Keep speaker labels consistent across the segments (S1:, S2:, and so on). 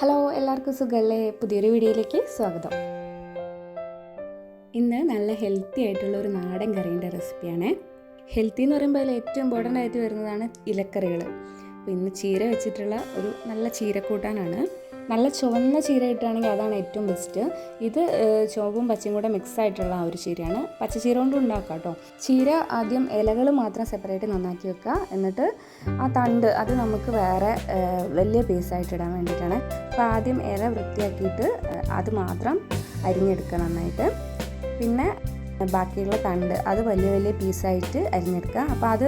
S1: Hello എല്ലാവർക്കും സുഖല്ലേ? പുതിയൊരു വീഡിയോയിലേക്ക് സ്വാഗതം. ഇന്ന് നല്ല ഹെൽത്തി ആയിട്ടുള്ള ഒരു നാടൻ കറീന്റെ റെസിപ്പിയാണ്. ഹെൽത്തി എന്ന് പറയുമ്പോൾ അതിൽ ഏറ്റവും ഇമ്പോർട്ടന്റ് ആയിട്ട് വരുന്നതാണ് ഇലക്കറികൾ. അപ്പോൾ ഇന്ന് ചീര വെച്ചിട്ടുള്ള ഒരു നല്ല ചീരക്കൂട്ടാനാണ് നല്ല ചുവന്ന ചീര ഇട്ടാണെങ്കിൽ അതാണ് ഏറ്റവും ബെസ്റ്റ് ഇത് ചുവപ്പും പച്ചയും കൂടെ മിക്സ് ആയിട്ടുള്ള ഒരു ചീരയാണ്. പച്ചച്ചീര കൊണ്ടും ഉണ്ടാക്കാം കേട്ടോ. ചീര ആദ്യം ഇലകൾ മാത്രം സെപ്പറേറ്റ് നന്നാക്കി വെക്കുക. എന്നിട്ട് ആ തണ്ട് അത് നമുക്ക് വേറെ വലിയ പീസായിട്ട് ഇടാൻ വേണ്ടിയിട്ടാണ്. അപ്പോൾ ആദ്യം ഇല വൃത്തിയാക്കിയിട്ട് അത് മാത്രം അരിഞ്ഞെടുക്കുക നന്നായിട്ട്. പിന്നെ ബാക്കിയുള്ള തണ്ട് അത് വലിയ വലിയ പീസായിട്ട് അരിഞ്ഞെടുക്കുക. അപ്പോൾ അത്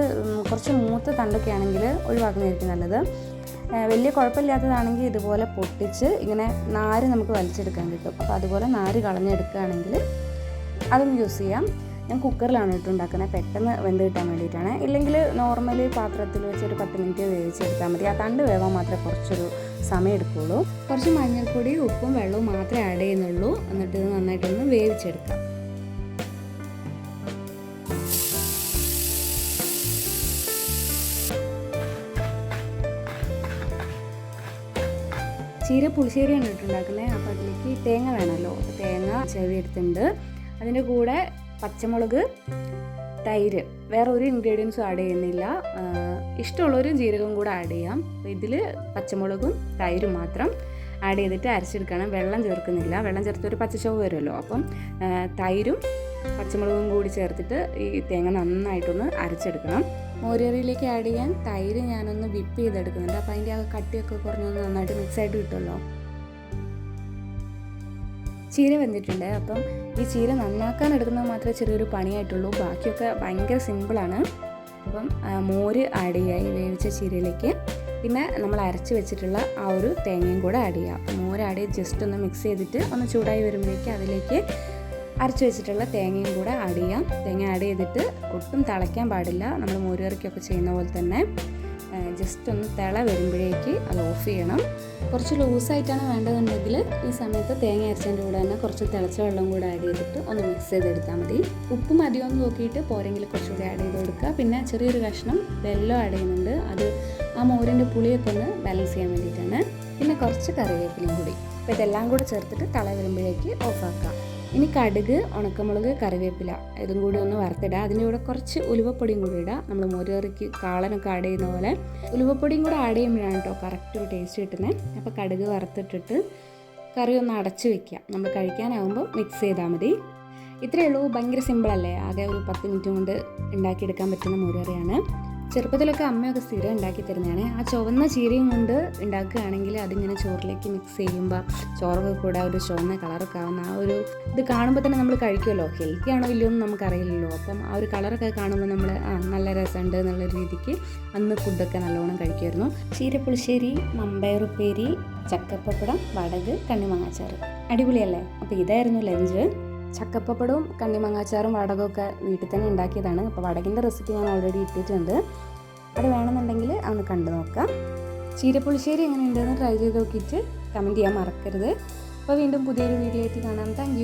S1: കുറച്ച് മൂത്ത തണ്ടൊക്കെ ആണെങ്കിൽ ഒഴിവാക്കുന്നതായിരിക്കും നല്ലത്. വലിയ കുഴപ്പമില്ലാത്തതാണെങ്കിൽ ഇതുപോലെ പൊട്ടിച്ച് ഇങ്ങനെ നാര് നമുക്ക് വലിച്ചെടുക്കാൻ കിട്ടും. അപ്പോൾ അതുപോലെ നാര് കളഞ്ഞെടുക്കുകയാണെങ്കിൽ അതും യൂസ് ചെയ്യാം. ഞാൻ കുക്കറിലാണ് ഇട്ട് ഉണ്ടാക്കുന്നത്. പെട്ടെന്ന് വെന്ത് കിട്ടാൻ വേണ്ടിയിട്ടാണ്. ഇല്ലെങ്കിൽ നോർമലി പാത്രത്തിൽ വെച്ച് ഒരു പത്ത് മിനിറ്റ് വേവിച്ചെടുത്താൽ മതി. ആ തണ്ട് വേവാൻ മാത്രമേ കുറച്ചൊരു സമയം എടുക്കുകയുള്ളൂ കുറച്ച് മഞ്ഞൾപ്പൊടി ഉപ്പും വെള്ളവും മാത്രമേ ആഡ് ചെയ്യുന്നുള്ളൂ. എന്നിട്ട് ഇത് നന്നായിട്ടൊന്ന് വേവിച്ചെടുക്കാം. ചീര പുളിശ്ശേരിയാണ് ഇട്ടുണ്ടാക്കുന്നത് അപ്പോൾ അതിലേക്ക് തേങ്ങ വേണമല്ലോ. തേങ്ങ ചെവി എടുത്തിട്ടുണ്ട്. അതിന്റെ കൂടെ പച്ചമുളക് തൈര്. വേറെ ഒരു ഇൻഗ്രീഡിയൻസും ആഡ് ചെയ്യുന്നില്ല. ഇഷ്ടമുള്ളൊരു ജീരകം കൂടെ ആഡ് ചെയ്യാം. അപ്പോൾ ഇതിൽ പച്ചമുളകും തൈരും മാത്രം ആഡ് ചെയ്തിട്ട് അരച്ചെടുക്കണം. വെള്ളം ചേർക്കുന്നില്ല. വെള്ളം ചേർത്ത് ഒരു പച്ചച്ചവ് വരുമല്ലോ. അപ്പം തൈരും പച്ചമുളകും കൂടി ചേർത്തിട്ട് ഈ തേങ്ങ നന്നായിട്ടൊന്ന് അരച്ചെടുക്കണം. മോരേറിയിലേക്ക് ആഡ് ചെയ്യാൻ തൈര് ഞാനൊന്ന് വിപ്പ് ചെയ്തെടുക്കുന്നുണ്ട്. അപ്പോൾ അതിന്റെ ആ കട്ടിയൊക്കെ കുറഞ്ഞൊന്ന് നന്നായിട്ട് മിക്സ് ആയിട്ട് കിട്ടുമല്ലോ. ചീര വെന്തിട്ടുണ്ട്. അപ്പം ഈ ചീര നന്നാക്കാൻ എടുക്കുന്നത് മാത്രമേ ചെറിയൊരു പണിയായിട്ടുള്ളൂ. ബാക്കിയൊക്കെ ഭയങ്കര സിമ്പിളാണ് അപ്പം മോര് ആഡ് ചെയ്യുക ഈ വേവിച്ച ചീരയിലേക്ക്. പിന്നെ നമ്മൾ അരച്ച് വെച്ചിട്ടുള്ള ആ ഒരു തേങ്ങയും കൂടെ ആഡ് ചെയ്യുക. അപ്പം മോര് ആഡ് ചെയ്ത് ജസ്റ്റ് ഒന്ന് മിക്സ് ചെയ്തിട്ട് ഒന്ന് ചൂടായി വരുമ്പോഴേക്കും അതിലേക്ക് അരച്ച് വെച്ചിട്ടുള്ള തേങ്ങയും കൂടെ ആഡ് ചെയ്യാം. തേങ്ങ ആഡ് ചെയ്തിട്ട് ഒട്ടും തിളയ്ക്കാൻ പാടില്ല. നമ്മൾ മോരുകറിക്കൊക്കെ ചെയ്യുന്ന പോലെ തന്നെ ജസ്റ്റ് ഒന്ന് തിള വരുമ്പോഴേക്ക് അത് ഓഫ് ചെയ്യണം. കുറച്ച് ലൂസായിട്ടാണ് വേണ്ടതെന്നുണ്ടെങ്കിൽ ഈ സമയത്ത് തേങ്ങ അരച്ചതിന്റെ കൂടെ തന്നെ കുറച്ച് തിളച്ച വെള്ളം കൂടെ ആഡ് ചെയ്തിട്ട് ഒന്ന് മിക്സ് ചെയ്തെടുത്താൽ മതി. ഉപ്പ് മതിയോ എന്ന് നോക്കിയിട്ട് പോരെങ്കിൽ കുറച്ചുകൂടി ആഡ് ചെയ്ത് കൊടുക്കുക. പിന്നെ ചെറിയൊരു കഷ്ണം വെല്ലം ആഡ് ചെയ്യുന്നുണ്ട്. അത് ആ മോരിന്റെ പുളിയൊക്കെ ഒന്ന് ബാലൻസ് ചെയ്യാൻ വേണ്ടിയിട്ടാണ്. പിന്നെ കുറച്ച് കറിവേപ്പിലയും കൂടി. അപ്പോൾ ഇതെല്ലാം കൂടെ ചേർത്തിട്ട് തള വരുമ്പോഴേക്ക് ഓഫാക്കാം ഇനി കടുക് ഉണക്കമുളക് കറിവേപ്പില ഇതും കൂടി ഒന്ന് വറുത്തിടുക അതിന്റെ കൂടെ കുറച്ച് ഉലുവപ്പൊടിയും കൂടി ഇടുക നമ്മൾ മോരുകറിക്ക് കാളനൊക്കെ ആഡ് ചെയ്യുന്ന പോലെ. ഉലുവപ്പൊടിയും കൂടെ ആഡ് ചെയ്യുമ്പോഴാണ് കേട്ടോ കറക്റ്റ് ഒരു ടേസ്റ്റ് കിട്ടുന്നത് അപ്പോൾ കടുക് വറുത്തിട്ടിട്ട് കറി ഒന്ന് അടച്ചു വെക്കുക നമ്മൾ കഴിക്കാനാവുമ്പോൾ മിക്സ് ചെയ്താൽ മതി. ഇത്രയേ ഉള്ളൂ. ഭയങ്കര സിമ്പിളല്ലേ ആകെ ഒരു പത്ത് മിനിറ്റ് കൊണ്ട് ഉണ്ടാക്കിയെടുക്കാൻ പറ്റുന്ന മോരുകറിയാണ്. ചെറുപ്പത്തിലൊക്കെ അമ്മയൊക്കെ സ്ഥിരം ഉണ്ടാക്കി തരുന്നതാണ്. ആ ചുവന്ന ചീരയും കൊണ്ട് ഉണ്ടാക്കുകയാണെങ്കിൽ അതിങ്ങനെ ചോറിലേക്ക് മിക്സ് ചെയ്യുമ്പോൾ ചോറൊക്കെ കൂടെ ഒരു ചുവന്ന കളറൊക്കെ ആവുന്ന ആ ഒരു ഇത് കാണുമ്പോൾ തന്നെ നമ്മൾ കഴിക്കുമല്ലോ. ഹെൽത്തി ആണോ ഇല്ലയോ എന്ന് നമുക്കറിയില്ലല്ലോ അപ്പം ആ ഒരു കളറൊക്കെ കാണുമ്പോൾ നമ്മൾ ആ നല്ല രസമുണ്ട് എന്നുള്ള രീതിക്ക് അന്ന് ഫുഡൊക്കെ നല്ലോണം കഴിക്കുമായിരുന്നു. ചീരപ്പുളിശ്ശേരി മമ്പയറുപ്പേരി ചക്കപ്പപ്പടം വടക് കണ്ണിമാങ്ങാച്ചാറ്. അടിപൊളിയല്ലേ? അപ്പോൾ ഇതായിരുന്നു ലഞ്ച് ചക്കപ്പപ്പടവും കണ്ണിമങ്ങാച്ചാറും വടകമൊക്കെ വീട്ടിൽ തന്നെ ഉണ്ടാക്കിയതാണ്. അപ്പോൾ വടകിന്റെ റെസിപ്പി ഞാൻ ഓൾറെഡി ഇട്ടിട്ടുണ്ട്. അത് വേണമെന്നുണ്ടെങ്കിൽ അന്ന് കണ്ടു നോക്കാം. ചീരപ്പുളിശ്ശേരി എങ്ങനെയുണ്ടെന്ന് ട്രൈ ചെയ്ത് നോക്കിയിട്ട് കമന്റ് ചെയ്യാൻ മറക്കരുത്. അപ്പോൾ വീണ്ടും പുതിയൊരു വീഡിയോ ആയിട്ട് കാണാം താങ്ക്